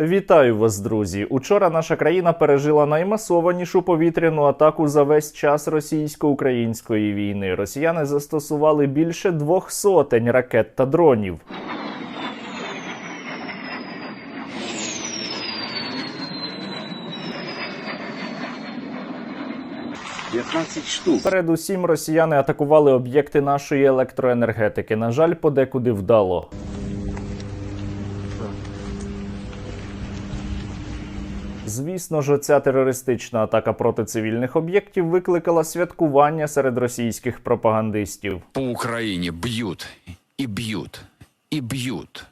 Вітаю вас, друзі! Учора наша країна пережила наймасованішу повітряну атаку за весь час російсько-української війни. Росіяни застосували більше двох сотень ракет та дронів. 15 штук. Передусім, росіяни атакували об'єкти нашої електроенергетики. На жаль, подекуди вдало. Звісно ж, ця терористична атака проти цивільних об'єктів викликала святкування серед російських пропагандистів. По Україні б'ють і б'ють і б'ють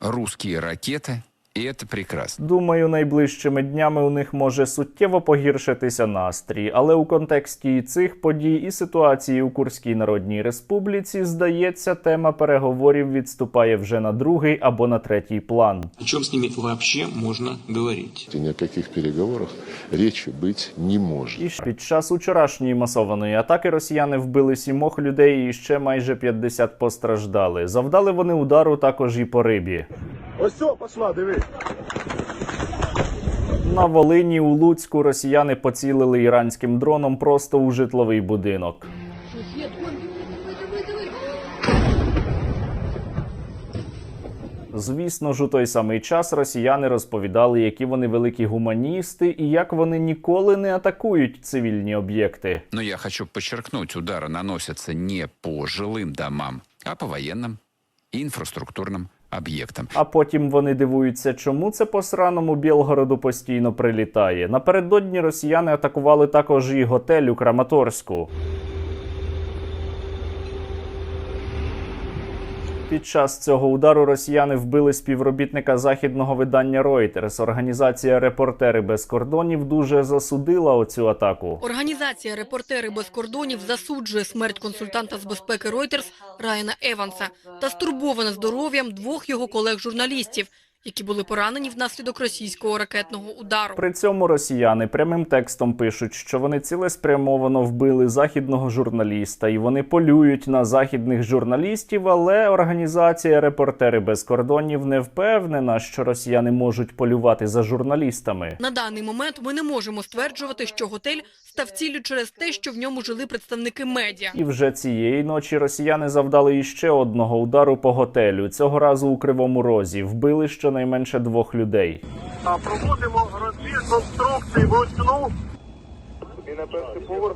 русські ракеты, и это прекрасно. Думаю, найближчими днями у них може суттєво погіршитися настрій, але у контексті і цих подій і ситуації у Курській Народній Республіці, здається, тема переговорів відступає вже на другий або на третій план. О чем с ними вообще можно говорить? И ни о каких переговорах речи быть не может. І під час учорашньої масованої атаки росіяни вбили сімох людей і ще майже 50 постраждали. Завдали вони удару також і по рибі. Ось все, пошла, диви. На Волині у Луцьку росіяни поцілили іранським дроном просто у житловий будинок. Звісно ж, у той самий час росіяни розповідали, які вони великі гуманісти і як вони ніколи не атакують цивільні об'єкти. Но я хочу подчеркнуть, удары наносятся не по жилым домам, а по военным и инфраструктурным объектам. А потім вони дивуються, чому це по сраному Білгороду постійно прилітає. Напередодні росіяни атакували також і готель у Краматорську. Під час цього удару росіяни вбили співробітника західного видання Reuters. Організація Репортери без кордонів дуже засудила оцю атаку. Організація Репортери без кордонів засуджує смерть консультанта з безпеки Reuters Райана Еванса та стурбована здоров'ям двох його колег-журналістів, які були поранені внаслідок російського ракетного удару. При цьому росіяни прямим текстом пишуть, що вони цілеспрямовано вбили західного журналіста, і вони полюють на західних журналістів. Але організація Репортери без кордонів не впевнена, що росіяни можуть полювати за журналістами. На даний момент ми не можемо стверджувати, що готель став ціллю через те, що в ньому жили представники медіа. І вже цієї ночі росіяни завдали іще одного удару по готелю. Цього разу у кривому розі вбили щонайменше двох людей. Проводимо розбір конструкції вручну. І на перший поверх.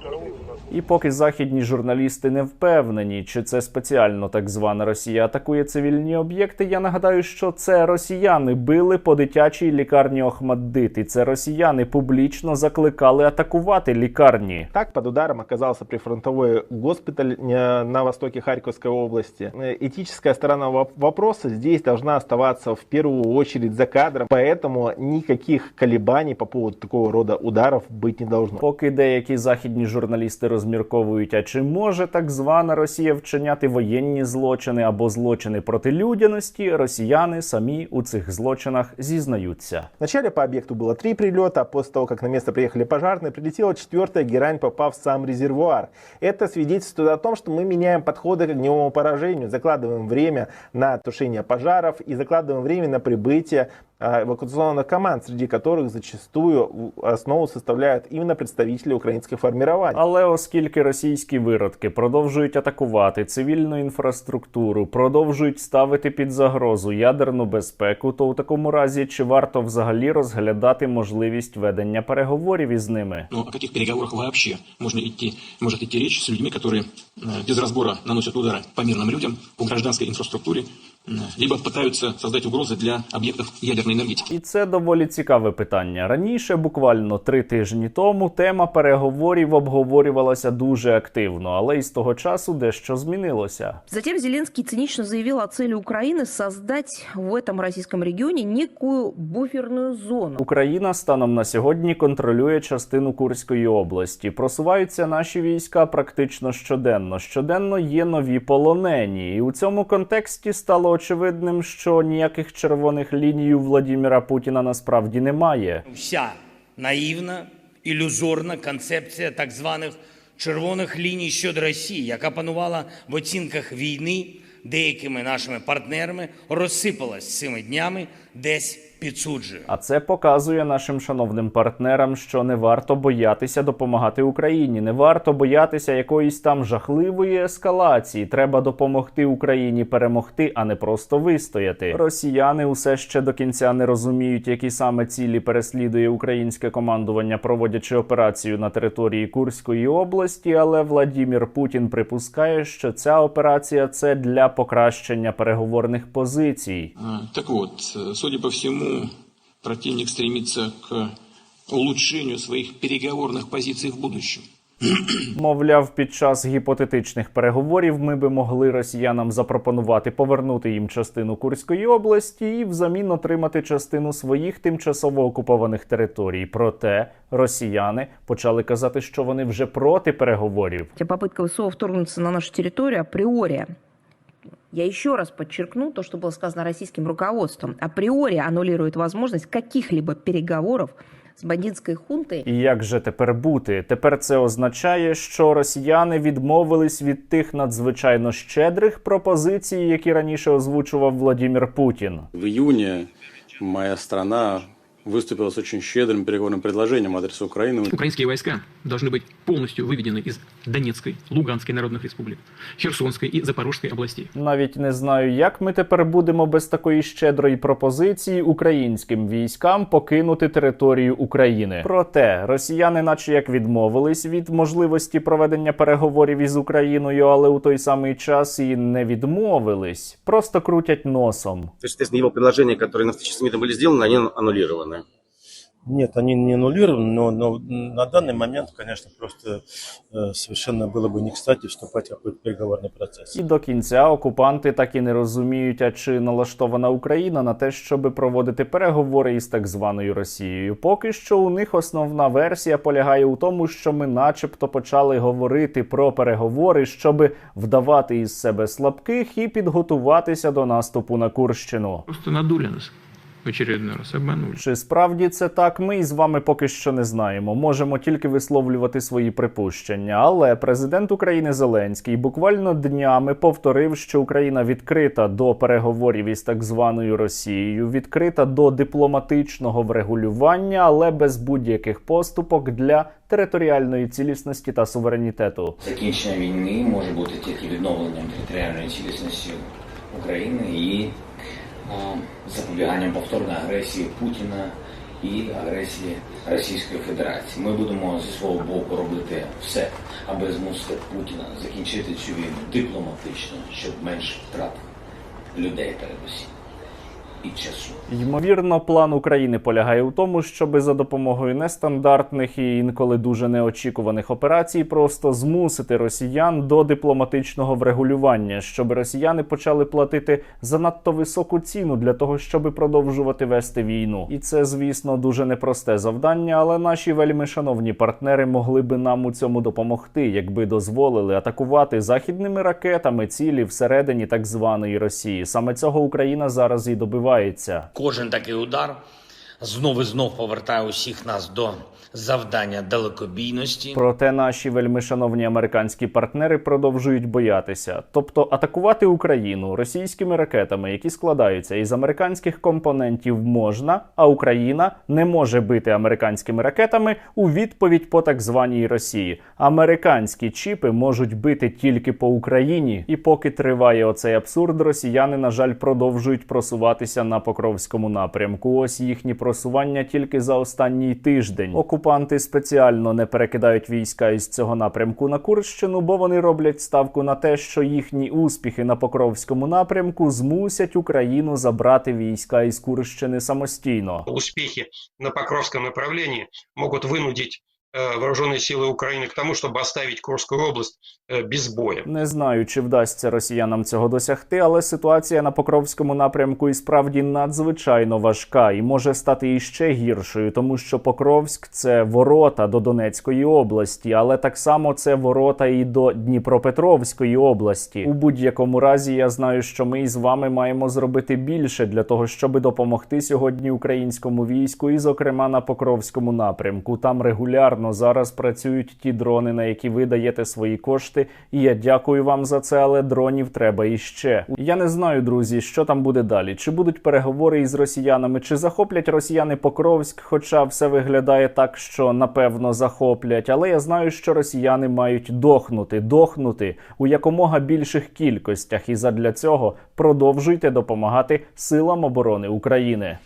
І поки західні журналісти не впевнені, чи це спеціально так звана Росія атакує цивільні об'єкти, я нагадаю, що це росіяни били по дитячій лікарні Охмаддит, і це росіяни публічно закликали атакувати лікарні. Так, под ударом оказался прифронтовой госпиталь э, на востоке Харьковской области. Э, Этическая сторона воп- вопроса здесь должна оставаться в первую очередь за кадром, поэтому никаких колебаний по поводу такого рода ударов быть не должно. Поки деякі західні журналісти розмірковують, а чи може так звана Росія вчиняти воєнні злочини або злочини проти людяності, росіяни самі у цих злочинах зізнаються. Вначале по объекту было три прилета, а после того, как на место приехали пожарные, прилетела четвертая герань, попав в сам резервуар. Это свидетельствует о том, что мы меняем подходы к огневому поражению, закладываем время на тушение пожаров и закладываем время на прибытие а, эвакуационных команд, среди которых зачастую в- основу составляют именно представители украинских формирований. Але оскільки російські виродки продовжують атакувати цивільну інфраструктуру, продовжують ставити під загрозу ядерну безпеку, то у такому разі чи варто взагалі розглядати можливість ведення переговорів із ними? Но о каких переговорах вообще можно идти, может идти речь с людьми, которые э, без разбора наносят удары по мирным людям, по гражданской инфраструктуре, э, либо пытаются создать угрозы для объектов ядерной энергетики. І це доволі цікаве питання. Раніше, буквально три тижні тому, тема переговорів обговорювалася дуже активно, але із того часу дещо змінилося. Затем Зеленский цинично заявил о цели Украины создать в этом российском регионе некую буферную зону. Україна станом на сьогодні контролює частину Курської області. Просуваються наші війська практично щоденно. Щоденно є нові полонені, і у цьому контексті стало очевидним, що ніяких червоних ліній у Владіміра Путіна насправді немає. вся наївна, ілюзорна концепція так званих червоних ліній щодо Росії, яка панувала в оцінках війни деякими нашими партнерами, розсипалась цими днями десь підсуджую. А це показує нашим шановним партнерам, що не варто боятися допомагати Україні, не варто боятися якоїсь там жахливої ескалації. Треба допомогти Україні перемогти, а не просто вистояти. Росіяни усе ще до кінця не розуміють, які саме цілі переслідує українське командування, проводячи операцію на території Курської області. Але Владімір Путін припускає, що ця операція це для покращення переговорних позицій. Так вот, э, судя по всему, противник стремится к улучшению своих переговорных позиций в будущем. Мовляв, під час гіпотетичних переговорів ми би могли росіянам запропонувати повернути їм частину Курської області і взамін отримати частину своїх тимчасово окупованих територій. Проте росіяни почали казати, що вони вже проти переговорів. Хотя попытка ВСО вторгнуться на нашу территорию априори, я еще раз подчеркну то, что было сказано российским руководством, априори аннулирует возможность каких-либо переговоров с бандитской хунтой І як же тепер бути? Тепер це означає, що росіяни відмовились від тих надзвичайно щедрих пропозицій, які раніше озвучував Владімір Путін. В июне моя страна выступила с очень щедрым переговорным предложением в адрес Украины. Украинские войска должны быть полностью выведены из Донецкой, Луганской народных республик, Херсонской и Запорожской областей. Навіть не знаю, як ми тепер будемо без такої щедрої пропозиції українським військам покинути територію України. Проте росіяни, наче як відмовились від можливості проведення переговорів із Україною, але у той самий час і не відмовились, просто крутять носом. То есть, соответственно, его предложения, которые на встрече с МИДом были сделаны, они аннулированы. Нет, они не аннулированы, но, но на данный момент, конечно, просто э, совершенно было бы не кстати вступать в какой-то переговорный процесс. І до кінця окупанти так і не розуміють, а чи налаштована Україна на те, щоб проводити переговори із так званою Росією. Поки що у них основна версія полягає у тому, що ми, начебто, почали говорити про переговори, щоб вдавати із себе слабких і підготуватися до наступу на Курщину. Просто надули нас в очередной раз, обманули. Чи справді це так? Ми із вами поки що не знаємо. Можемо тільки висловлювати свої припущення. Але президент України Зеленський буквально днями повторив, що Україна відкрита до переговорів із так званою Росією, відкрита до дипломатичного врегулювання, але без будь-яких поступок для територіальної цілісності та суверенітету. Закінчення війни може бути тільки відновленням територіальної цілісності України і запобіганням повторної агресії Путіна і агресії Російської Федерації. Ми будемо зі свого боку робити все, аби змусити Путіна закінчити цю війну дипломатично, щоб менше втрат людей передусім і часу. Ймовірно, план України полягає у тому, щоб за допомогою нестандартних і інколи дуже неочікуваних операцій просто змусити росіян до дипломатичного врегулювання, щоб росіяни почали платити занадто високу ціну для того, щоб продовжувати вести війну. І це, звісно, дуже непросте завдання, але наші вельми шановні партнери могли би нам у цьому допомогти, якби дозволили атакувати західними ракетами цілі всередині так званої Росії. Саме цього Україна зараз і добивається. Кожен такий удар знов і знов повертає усіх нас до завдання далекобійності. Проте наші вельми шановні американські партнери продовжують боятися, тобто атакувати Україну російськими ракетами, які складаються із американських компонентів, можна, а Україна не може бити американськими ракетами у відповідь по так званій Росії. Американські чіпи можуть бити тільки по Україні, і поки триває оцей абсурд, росіяни, на жаль, продовжують просуватися на Покровському напрямку. Ось їхні просування тільки за останній тиждень. Окупанти спеціально не перекидають війська із цього напрямку на Курщину, бо вони роблять ставку на те, що їхні успіхи на Покровському напрямку змусять Україну забрати війська із Курщини самостійно. Успіхи на Покровському направленні можуть вынудить э, вооруженные силы Украины к тому, чтобы оставить Курскую область э, без боя. Не знаю, чи вдасться росіянам цього досягти, але ситуація на Покровському напрямку і справді надзвичайно важка і може стати іще гіршою, тому що Покровськ це ворота до Донецької області, але так само це ворота і до Дніпропетровської області. У будь-якому разі я знаю, що ми із вами маємо зробити більше для того, щоб допомогти сьогодні українському війську, і, зокрема, на Покровському напрямку. Там регулярно напевно зараз працюють ті дрони, на які ви даєте свої кошти. І я дякую вам за це, але дронів треба іще. Я не знаю, друзі, що там буде далі. Чи будуть переговори із росіянами, чи захоплять росіяни Покровськ, хоча все виглядає так, що напевно захоплять. Але я знаю, що росіяни мають дохнути, дохнути у якомога більших кількостях, і задля цього продовжуйте допомагати силам оборони України.